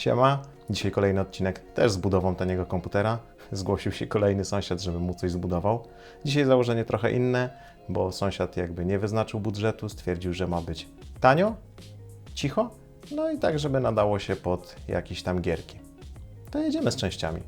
Siema, dzisiaj kolejny odcinek też z budową taniego komputera. Zgłosił się kolejny sąsiad, żeby mu coś zbudował. Dzisiaj założenie trochę inne, bo sąsiad jakby nie wyznaczył budżetu, stwierdził, że ma być tanio, cicho, no i tak, żeby nadało się pod jakieś tam gierki. To jedziemy z częściami.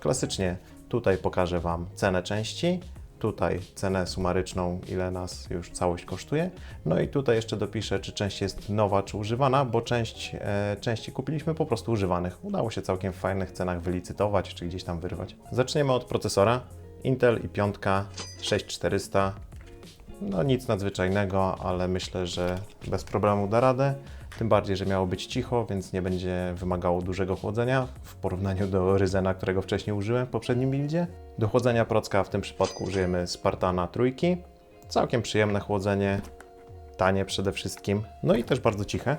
Klasycznie tutaj pokażę Wam cenę części, tutaj cenę sumaryczną, ile nas już całość kosztuje. No i tutaj jeszcze dopiszę, czy część jest nowa, czy używana, bo część e, części kupiliśmy po prostu używanych. Udało się całkiem w fajnych cenach wylicytować, czy gdzieś tam wyrwać. Zaczniemy od procesora. Intel i piątka 6400. No nic nadzwyczajnego, ale myślę, że bez problemu da radę. Tym bardziej, że miało być cicho, więc nie będzie wymagało dużego chłodzenia w porównaniu do Ryzena, którego wcześniej użyłem w poprzednim buildzie. Do chłodzenia procka w tym przypadku użyjemy Spartana trójki. Całkiem przyjemne chłodzenie, tanie przede wszystkim, no i też bardzo ciche.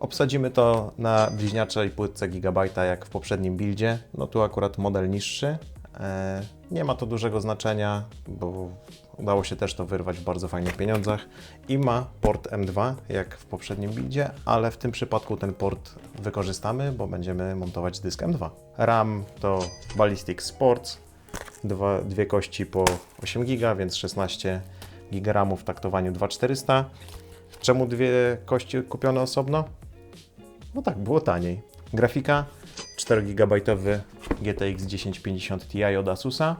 Obsadzimy to na bliźniaczej płytce Gigabajta jak w poprzednim buildzie. No tu akurat model niższy. E, Nie ma to dużego znaczenia, bo udało się też to wyrwać w bardzo fajnych pieniądzach i ma port M2 jak w poprzednim buildzie, ale w tym przypadku ten port wykorzystamy, bo będziemy montować dysk M2. RAM to Ballistic Sports, dwa, dwie kości po 8 GB, więc 16 GB w taktowaniu 2400. Czemu dwie kości kupione osobno? No tak, było taniej. Grafika 4 GB GTX 1050 Ti od Asusa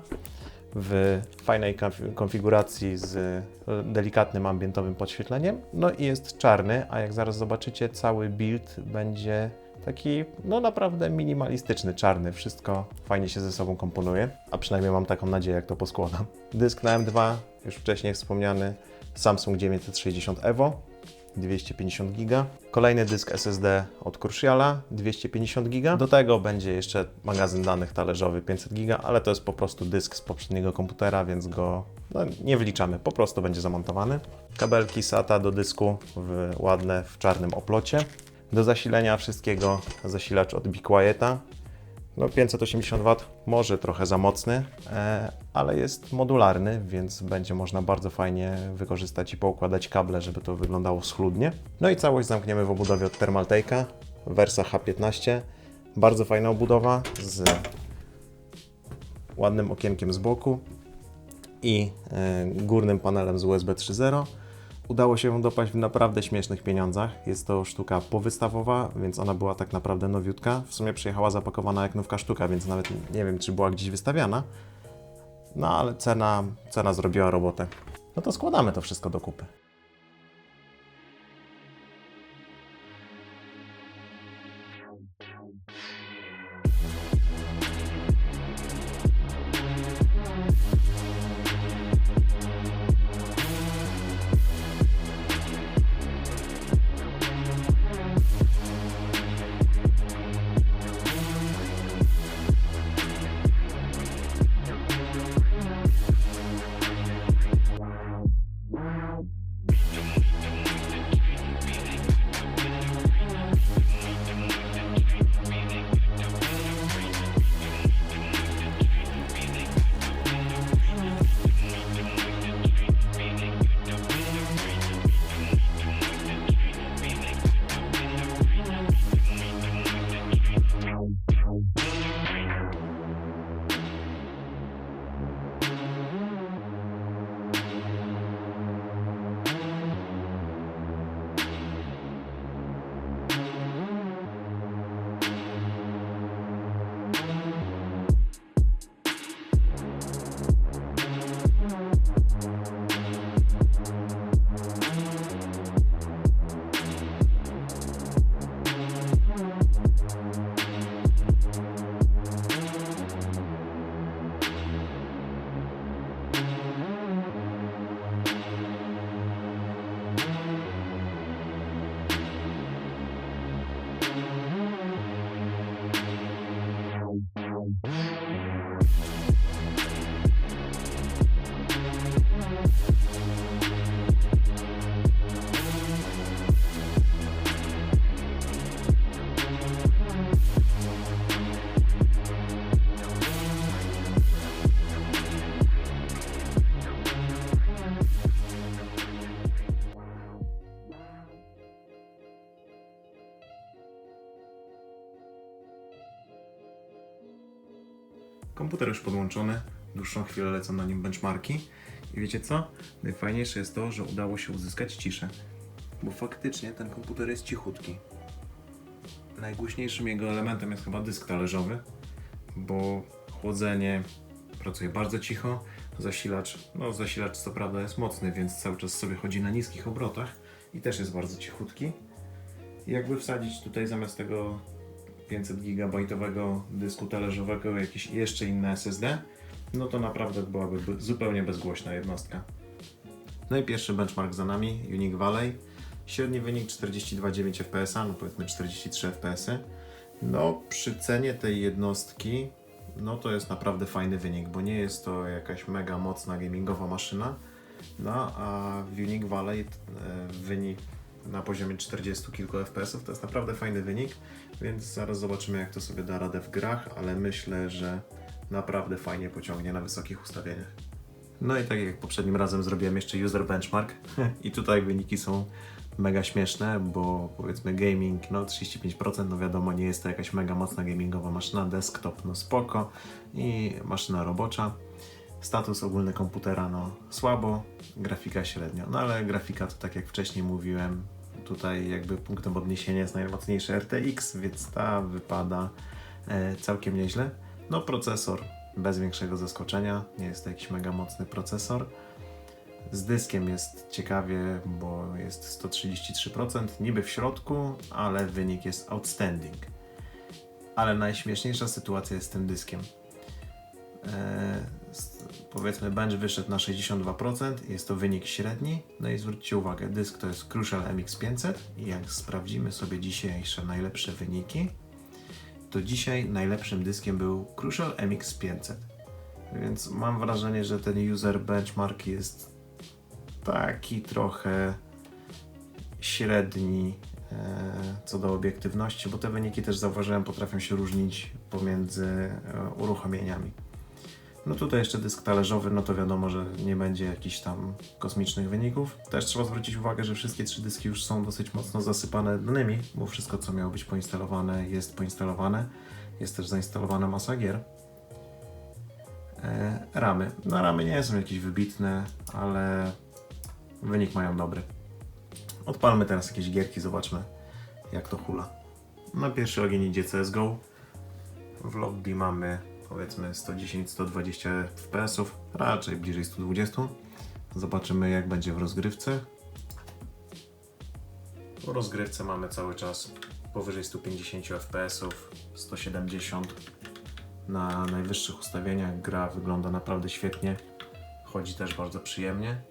w fajnej konf- konfiguracji z e, delikatnym ambientowym podświetleniem. No i jest czarny, a jak zaraz zobaczycie, cały build będzie taki, no naprawdę minimalistyczny, czarny. Wszystko fajnie się ze sobą komponuje, a przynajmniej mam taką nadzieję, jak to poskładam. Dysk na M2, już wcześniej wspomniany Samsung 960 EVO, 250 GB. Kolejny dysk SSD od Cruciala 250 GB. Do tego będzie jeszcze magazyn danych talerzowy 500 GB, ale to jest po prostu dysk z poprzedniego komputera, więc go no, nie wliczamy, po prostu będzie zamontowany. Kabelki SATA do dysku w, ładne w czarnym oplocie. Do zasilenia wszystkiego zasilacz od Be Quieta. No 580 W, może trochę za mocny, e, ale jest modularny, więc będzie można bardzo fajnie wykorzystać i poukładać kable, żeby to wyglądało schludnie. No i całość zamkniemy w obudowie od Thermaltake'a, Versa H15. Bardzo fajna obudowa z ładnym okienkiem z boku i e, górnym panelem z USB 3.0. Udało się dopaść w naprawdę śmiesznych pieniądzach. Jest to sztuka powystawowa, więc ona była tak naprawdę nowiutka. W sumie przyjechała zapakowana jak nówka sztuka, więc nawet nie wiem, czy była gdzieś wystawiana. No ale cena, cena zrobiła robotę. No to składamy to wszystko do kupy. Komputer już podłączony, dłuższą chwilę lecą na nim benchmarki. I wiecie co? Najfajniejsze jest to, że udało się uzyskać ciszę. Bo faktycznie ten komputer jest cichutki. Najgłośniejszym jego elementem jest chyba dysk talerzowy, bo chłodzenie pracuje bardzo cicho, zasilacz, no zasilacz co prawda jest mocny, więc cały czas sobie chodzi na niskich obrotach i też jest bardzo cichutki. Jakby wsadzić tutaj zamiast tego 500 gigabajtowego dysku talerzowego jakieś jeszcze inne SSD, no to naprawdę byłaby zupełnie bezgłośna jednostka. No i pierwszy benchmark za nami, Unique Valley. Średni wynik 42,9 fps, no powiedzmy 43 fps. No przy cenie tej jednostki, no to jest naprawdę fajny wynik, bo nie jest to jakaś mega mocna gamingowa maszyna, no a w Unique Valley e, wynik na poziomie 40 kilku fps to jest naprawdę fajny wynik, więc zaraz zobaczymy jak to sobie da radę w grach, ale myślę, że naprawdę fajnie pociągnie na wysokich ustawieniach. No i tak jak poprzednim razem zrobiłem jeszcze user benchmark. I tutaj wyniki są mega śmieszne, bo powiedzmy gaming, no 35%, no wiadomo nie jest to jakaś mega mocna gamingowa maszyna, desktop no spoko. I maszyna robocza. Status ogólny komputera no słabo, grafika średnio, no ale grafika to tak jak wcześniej mówiłem, tutaj jakby punktem odniesienia jest najmocniejszy RTX, więc ta wypada e, całkiem nieźle. No procesor bez większego zaskoczenia, nie jest to jakiś mega mocny procesor. Z dyskiem jest ciekawie, bo jest 133%, niby w środku, ale wynik jest outstanding. Ale najśmieszniejsza sytuacja jest z tym dyskiem. S- powiedzmy, bench wyszedł na 62%, jest to wynik średni. No i zwróćcie uwagę, dysk to jest Crucial MX500 i jak sprawdzimy sobie dzisiejsze najlepsze wyniki, to dzisiaj najlepszym dyskiem był Crucial MX500. Więc mam wrażenie, że ten user benchmark jest taki trochę średni e, co do obiektywności, bo te wyniki też zauważyłem potrafią się różnić pomiędzy e, uruchomieniami. No tutaj jeszcze dysk talerzowy, no to wiadomo, że nie będzie jakichś tam kosmicznych wyników. Też trzeba zwrócić uwagę, że wszystkie trzy dyski już są dosyć mocno zasypane danymi, bo wszystko co miało być poinstalowane jest poinstalowane. Jest też zainstalowana masa gier. E, ramy. No ramy nie są jakieś wybitne, ale wynik mają dobry. Odpalmy teraz jakieś gierki, zobaczmy jak to hula. Na pierwszy ogień idzie CSGO. W lobby mamy powiedzmy 110-120 fps, raczej bliżej 120. Zobaczymy jak będzie w rozgrywce. Rozgrywce mamy cały czas powyżej 150 fps, 170 na najwyższych ustawieniach. Gra wygląda naprawdę świetnie, chodzi też bardzo przyjemnie.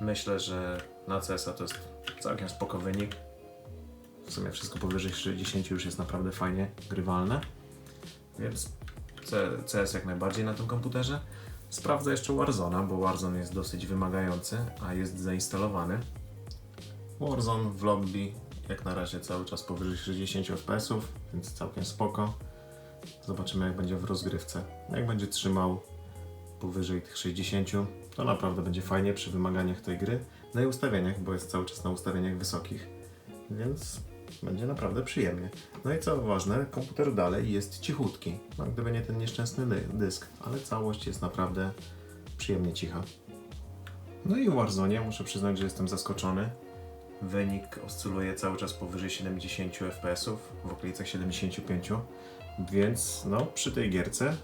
Myślę, że na CS-a to jest całkiem spoko wynik. W sumie wszystko powyżej 60 już jest naprawdę fajnie grywalne. Więc CS jak najbardziej na tym komputerze. Sprawdzę jeszcze Warzona, bo Warzone jest dosyć wymagający, a jest zainstalowany. Warzone w lobby jak na razie cały czas powyżej 60 fps, więc całkiem spoko. Zobaczymy jak będzie w rozgrywce. Jak będzie trzymał powyżej tych 60, to naprawdę będzie fajnie przy wymaganiach tej gry. No i ustawieniach, bo jest cały czas na ustawieniach wysokich, więc będzie naprawdę przyjemnie. No i co ważne, komputer dalej jest cichutki, no, gdyby nie ten nieszczęsny dy- dysk, ale całość jest naprawdę przyjemnie cicha. No i w Warzone muszę przyznać, że jestem zaskoczony. Wynik oscyluje cały czas powyżej 70 fps, w okolicach 75, więc no przy tej gierce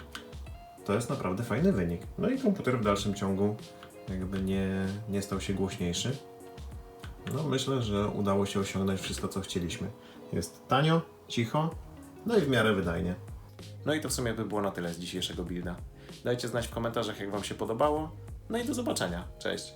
to jest naprawdę fajny wynik. No i komputer w dalszym ciągu jakby nie, nie stał się głośniejszy. No myślę, że udało się osiągnąć wszystko, co chcieliśmy. Jest tanio, cicho, no i w miarę wydajnie. No i to w sumie by było na tyle z dzisiejszego builda. Dajcie znać w komentarzach, jak Wam się podobało. No i do zobaczenia. Cześć!